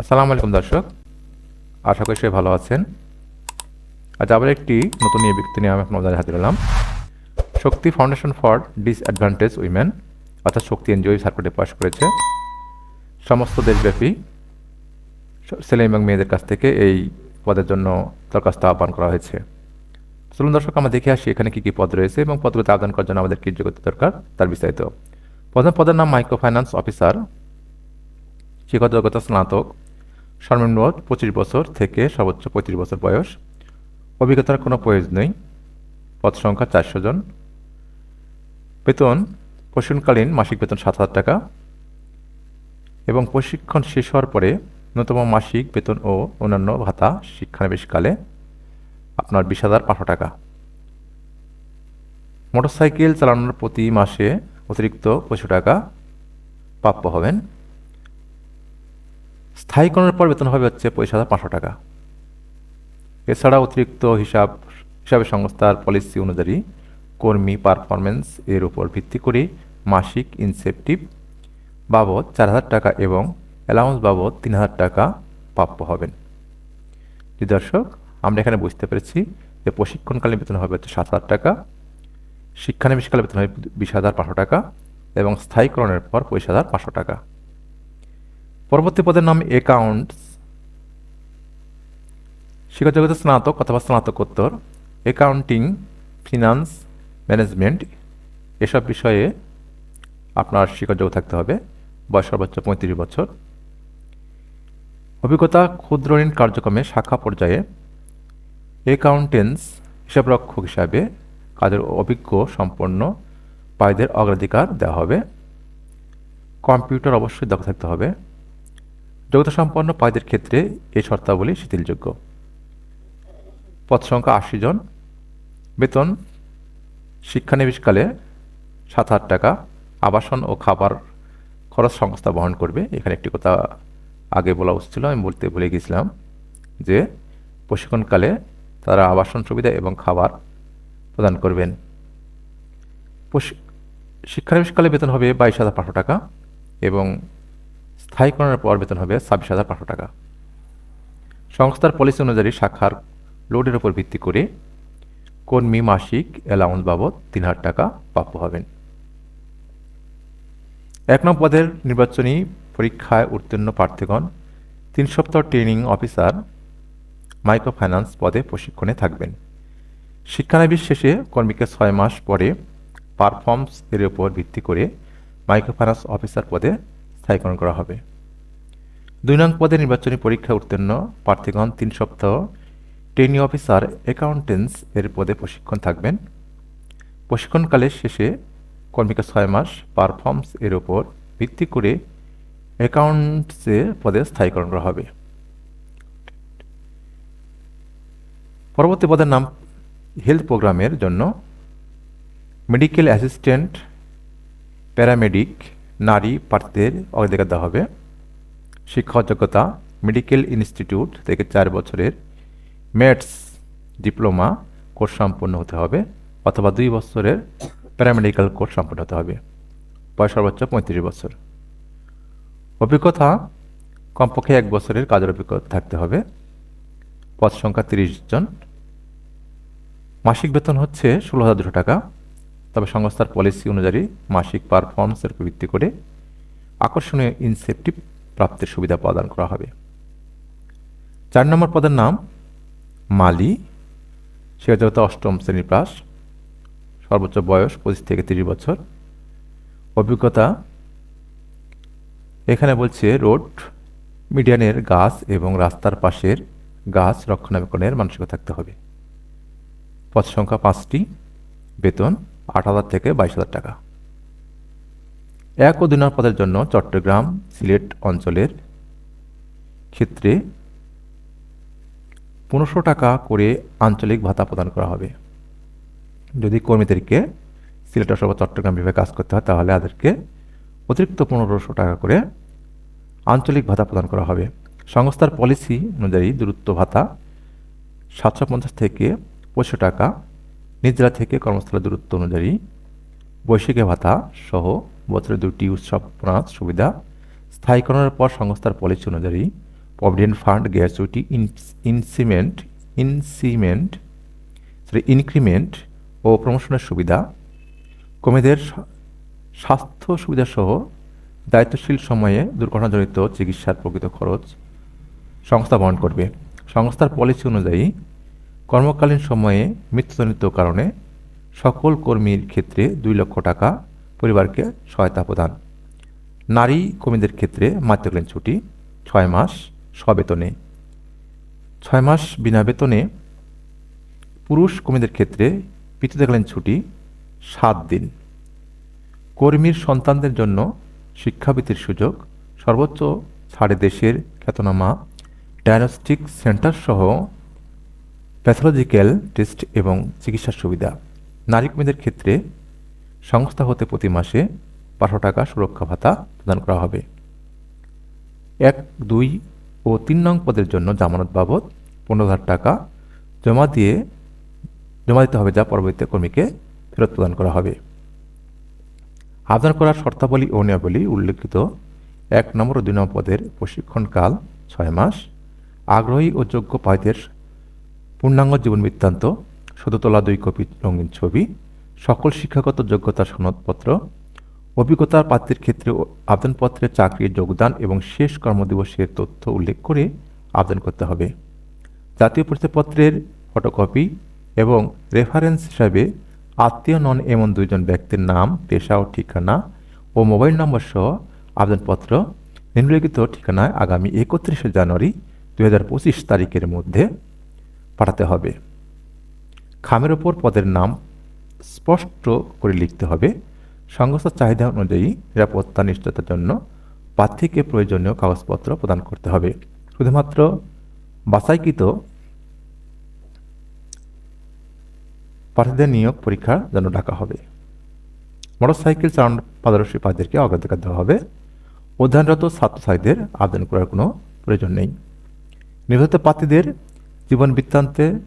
আসসালামু আলাইকুম দর্শক। আশা করি সবাই ভালো আছেন। আজ আবার একটি নতুন নিয়ে ব্যক্তি নিয়ে আমি আপনাদের হাতে এলাম Shakti Foundation for Disadvantage Women অর্থাৎ শক্তি এনজিও সার্কুটে পাশ করেছে। সমস্ত দেশব্যাপী ছেলে এবং মেয়েদের কাছ থেকে এই পদের জন্য দরখাস্ত আহ্বান করা হয়েছে। চলুন দর্শক, আমরা দেখে আসি এখানে কী কী পদ রয়েছে এবং পদগুলোতে আবেদন করার জন্য আমাদের কি যোগ্যতা দরকার তার বিস্তারিত। প্রথম পদের নাম মাইক্রো ফাইন্যান্স অফিসার যোগ্যতা স্নাতক সর্বনিম্ন পঁচিশ বছর থেকে সর্বোচ্চ পঁয়ত্রিশ বছর বয়স। অভিজ্ঞতার কোনো প্রয়োজন নেই। পদ সংখ্যা চারশো জন। বেতন প্রশিক্ষণকালীন মাসিক বেতন সাত হাজার টাকা। এবং প্রশিক্ষণ শেষ হওয়ার পরে ন্যূনতম মাসিক বেতন ও অন্যান্য ভাতা শিক্ষানবিশকালে আপনার বিশ হাজার পাঁচশো টাকা। মোটরসাইকেল চালানোর প্রতি মাসে অতিরিক্ত পঁচিশ টাকা প্রাপ্য হবেন। স্থায়ীকরণের পর বেতন হবে হচ্ছে পঁচিশ হাজার পাঁচশো টাকা। এছাড়া অতিরিক্ত হিসাব, হিসাবে সংস্থার পলিসি অনুযায়ী কর্মী পারফরমেন্স এর উপর ভিত্তি করে মাসিক ইনসেপটিভ বাবদ চার হাজার টাকা এবং অ্যালাউন্স বাবদ তিন হাজার টাকা প্রাপ্য হবেন। দর্শক, আমরা এখানে বুঝতে পেরেছি যে প্রশিক্ষণকালীন বেতন হবে হচ্ছে সাত হাজার টাকা, শিক্ষানবিশকালে বেতন হবে বিশ হাজার পাঁচশো টাকা এবং স্থায়ীকরণের পর পঁচিশ হাজার পাঁচশো টাকা। পরবর্তী পদের নাম অ্যাকাউন্টস শিক্ষাযোগ্যতা স্নাতক অথবা স্নাতকোত্তর অ্যাকাউন্টিং ফিনান্স, ম্যানেজমেন্ট, এসব বিষয়ে আপনার শিক্ষাযোগ্য থাকতে হবে। বয়স সর্বোচ্চ পঁয়ত্রিশ বছর। অভিজ্ঞতা ক্ষুদ্র ঋণ কার্যক্রমে শাখা পর্যায়ে অ্যাকাউন্টেন্স হিসাবরক্ষক হিসাবে কাজের অভিজ্ঞ সম্পন্ন পায়দের অগ্রাধিকার দেওয়া হবে। কম্পিউটার অবশ্যই দক্ষ থাকতে হবে। যোগ্যতা সম্পন্ন পায়দের ক্ষেত্রে এই শর্তাবলী শিথিলযোগ্য। পদ সংখ্যা আশি জন। বেতন শিক্ষানবিশকালে সাত হাজার টাকা। আবাসন ও খাবার খরচ সংস্থা বহন করবে। এখানে একটি কথা আগে বলা উচিত ছিল, আমি বলতে ভুলে গেছিলাম যে প্রশিক্ষণকালে তারা আবাসন সুবিধা এবং খাবার প্রদান করবেন। শিক্ষানবিশকালে বেতন হবে বাইশ হাজার পাঁচশো টাকা এবং স্থায়ীকরণের পর বেতন হবে ছাব্বিশ হাজার পাঁচশো টাকা। সংস্থার পলিসি অনুযায়ী শাখার লোডের উপর ভিত্তি করে কর্মী মাসিক অ্যালাউন্স বাবদ তিন হাজার টাকা প্রাপ্য হবেন। এক নম্বর পদের নির্বাচনী পরীক্ষায় উত্তীর্ণ প্রার্থীগণ, তিন সপ্তাহ ট্রেনিং অফিসার মাইক্রো ফাইন্যান্স পদে প্রশিক্ষণে থাকবেন। শিক্ষানবিশ শেষে কর্মীকে ছয় মাস পরে পারফর্মস এর উপর ভিত্তি করে মাইক্রো ফাইন্যান্স অফিসার পদে স্থায়ীকরণ করা হবে। দুই নং পদে নির্বাচনী পরীক্ষা উত্তীর্ণ প্রার্থীগণ তিন সপ্তাহ ট্রেনি অফিসার অ্যাকাউন্টেন্স এর পদে প্রশিক্ষণ থাকবেন। প্রশিক্ষণকালের শেষে কর্মীকে ছয় মাস পারফর্মস এর ওপর ভিত্তি করে অ্যাকাউন্টসে পদে স্থায়ীকরণ করা হবে। পরবর্তী পদের নাম হেলথ প্রোগ্রামের জন্য মেডিকেল অ্যাসিস্ট্যান্ট প্যারামেডিক নারী প্রার্থীদের অগ্রাধিকার দেওয়া হবে। শিক্ষা যোগ্যতা, মেডিকেল ইনস্টিটিউট থেকে চার বছরের মেটস ডিপ্লোমা কোর্স সম্পন্ন হতে হবে অথবা দুই বছরের প্যারামেডিক্যাল কোর্স সম্পন্ন হতে হবে। বয়স সর্বোচ্চ পঁয়ত্রিশ বছর। অভিজ্ঞতা, কমপক্ষে এক বছরের কাজের অভিজ্ঞতা থাকতে হবে। পদ সংখ্যা তিরিশ জন। মাসিক বেতন হচ্ছে ষোলো হাজার দুশো টাকা। তবে সংস্থার পলিসি অনুযায়ী মাসিক পারফরমেন্সের উপর ভিত্তি করে আকর্ষণীয় ইনসেপটিভ প্রাপ্তির সুবিধা প্রদান করা হবে। চার নম্বর পদের নাম মালি। শিক্ষাযোগ্যতা অষ্টম শ্রেণির পাস, সর্বোচ্চ বয়স পঁচিশ থেকে তিরিশ বছর। অভিজ্ঞতা এখানে বলছে রোড, মিডিয়ানের গাছ এবং রাস্তার পাশের গাছ রক্ষণাবেক্ষণের মানসিকতা থাকতে হবে। পদ সংখ্যা পাঁচটি, বেতন। আট হাজার থেকে বাইশ হাজার টাকা। এক ও দুই পদের জন্য চট্টগ্রাম সিলেট অঞ্চলের ক্ষেত্রে পনেরোশো টাকা করে আঞ্চলিক ভাতা প্রদান করা হবে। যদি কর্মীদেরকে সিলেট অথবা চট্টগ্রাম বিভাগে কাজ করতে হয়, তাহলে তাদেরকে অতিরিক্ত পনেরোশো টাকা করে আঞ্চলিক ভাতা প্রদান করা হবে। সংস্থার পলিসি অনুযায়ী দূরত্ব ভাতা সাতশো পঞ্চাশ থেকে পঁচিশশো টাকা জেলা থেকে কর্মস্থলের দূরত্ব অনুযায়ী বৈশিক ভাতা সহ বছরে দুটি উৎসব প্রণাদ সুবিধা। স্থায়ীকরণের পর সংস্থার পলিসি অনুযায়ী provident fund gratuity increment increment sorry increment ও প্রমোশনের সুবিধা। কর্মীদের স্বা- স্বাস্থ্য সুবিধাসহ দায়িত্বশীল সময়ে দুর্ঘটনাজনিত চিকিৎসার প্রকৃত খরচ সংস্থা বহন করবে। সংস্থার পলিসি অনুযায়ী কর্মকালীন সময়ে মৃত্যুজনিত কারণে সকল কর্মীর ক্ষেত্রে দুই লক্ষ টাকা পরিবারকে সহায়তা প্রদান। নারী কর্মীদের ক্ষেত্রে মাতৃকালীন ছুটি, ছয় মাস সবেতনে ছয় মাস বিনা বেতনে পুরুষ কর্মীদের ক্ষেত্রে পিতৃকালীন ছুটি, সাত দিন। কর্মীর সন্তানদের জন্য শিক্ষাবৃত্তির সুযোগ, সর্বোচ্চ ছাড়ে দেশের খ্যাতনামা ডায়াগনস্টিক সেন্টার সহ প্যাথোলজিক্যাল টেস্ট এবং চিকিৎসার সুবিধা। নারী কর্মীদের ক্ষেত্রে সংস্থা হতে প্রতি মাসে পাঁচশো টাকা সুরক্ষা ভাতা প্রদান করা হবে। এক, দুই ও তিন নং পদের জন্য জামানত বাবদ পনেরো হাজার টাকা জমা দিয়ে জমা দিতে হবে যা পরবর্তীতে কর্মীকে ফেরত প্রদান করা হবে। আবেদন করার শর্তাবলী ও নিয়মাবলী উল্লেখিত এক নম্বর ও দুই নম্বর পদের প্রশিক্ষণকাল ছয় মাস। আগ্রহী ও যোগ্য প্রার্থীদের পূর্ণাঙ্গ জীবন বৃত্তান্ত শুধু তোলা দুই কপি রঙিন ছবি, সকল শিক্ষাগত যোগ্যতা সনদপত্র, অভিজ্ঞতার প্রার্থীর ক্ষেত্রে আবেদনপত্রে চাকরির যোগদান এবং শেষ কর্মদিবসের তথ্য উল্লেখ করে আবেদন করতে হবে। জাতীয় পরিচয়পত্রের ফটোকপি এবং রেফারেন্স হিসাবে আত্মীয় নন এমন দুইজন ব্যক্তির নাম, পেশা ও ঠিকানা ও মোবাইল নম্বর সহ আবেদনপত্র নিম্নলিখিত ঠিকানায় আগামী একত্রিশে জানুয়ারি দু হাজার পঁচিশ তারিখের মধ্যে পাঠাতে হবে। খামের ওপর পদের নাম স্পষ্ট করে লিখতে হবে। সংস্থার চাহিদা অনুযায়ী নিরাপত্তা, নিশ্চয়তার জন্য প্রার্থীকে প্রয়োজনীয় কাগজপত্র প্রদান করতে হবে। শুধুমাত্র বাছাইকৃত প্রার্থীদের নিয়োগ পরীক্ষার জন্য ডাকা হবে। মোটরসাইকেল চালানোর পারদর্শী প্রার্থীদেরকে অগ্রাধিকার দেওয়া হবে। অধ্যয়নরত ছাত্রছাত্রীদের আবেদন করার কোনো প্রয়োজন নেই। নির্বাচিত প্রার্থীদের জীবন বৃত্তান্তে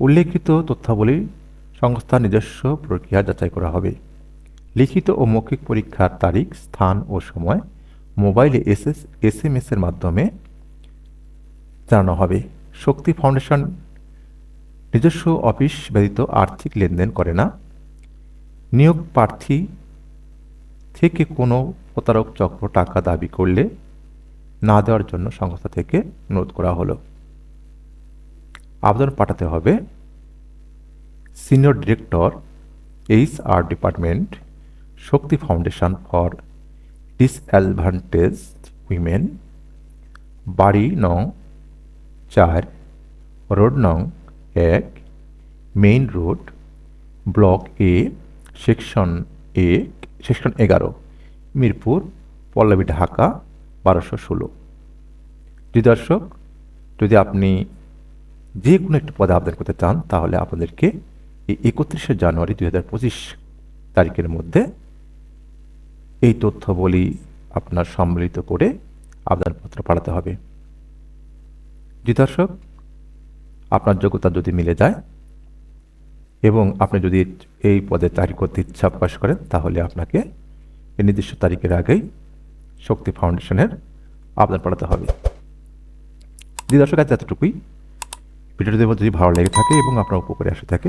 উল্লেখিত তথ্যাবলী সংস্থার নিজস্ব প্রক্রিয়া যাচাই করা হবে। লিখিত ও মৌখিক পরীক্ষার তারিখ, স্থান ও সময় মোবাইলে এসএস এস এম এর মাধ্যমে জানানো হবে। শক্তি ফাউন্ডেশন নিজস্ব অফিস ব্যতীত আর্থিক লেনদেন করে না। নিয়োগ প্রার্থী থেকে কোনো প্রতারক চক্র টাকা দাবি করলে না দেওয়ার জন্য সংস্থা থেকে অনুরোধ করা হলো। আবেদন পাঠাতে হবে। Senior director H R department Shakti Foundation for Disadvantage Women বাড়ি নং চার রোড নং এক main road block A section A section এগারো মিরপুর পল্লবী ঢাকা বারোশো ষোলো জি দর্শক যদি আপনি যে কোনো একটি পদে আবেদন করতে চান, তাহলে আপনাদেরকে এই একত্রিশে জানুয়ারি দুই হাজার পঁচিশ তারিখের মধ্যে এই তথ্যবলী আপনার সম্মিলিত করে আবেদনপত্র পাঠাতে হবে। জি দর্শক, আপনার যোগ্যতা যদি মিলে যায় এবং আপনি যদি এই পদে চাকরি করতে ইচ্ছা প্রকাশ করেন, তাহলে আপনাকে এই নির্দিষ্ট তারিখের আগেই শক্তি ফাউন্ডেশনের আবেদন পাঠাতে হবে। জি দর্শক, আজ এতটুকুই। ভিডিওটি যদি ভালো লেগে থাকে এবং আপনার উপকারে আসে থাকে,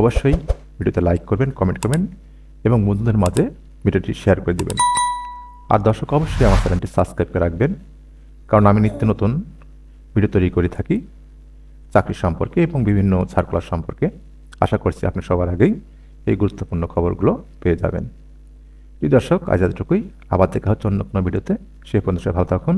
অবশ্যই ভিডিওতে লাইক করবেন কমেন্ট করবেন এবং বন্ধুদের মাঝে ভিডিওটি শেয়ার করে দেবেন। আর দর্শক, অবশ্যই আমার চ্যানেলটি সাবস্ক্রাইব করে রাখবেন, কারণ আমি নিত্য নতুন ভিডিও তৈরি করে থাকি, চাকরি সম্পর্কে এবং বিভিন্ন সার্কুলার সম্পর্কে। আশা করছি আপনি সবার আগেই এই গুরুত্বপূর্ণ খবরগুলো পেয়ে যাবেন। এই দর্শক, আজ এতটুকুই। আবার দেখা হচ্ছে অন্য কোনো ভিডিওতে সে পর্যন্ত ভালো থাকুন।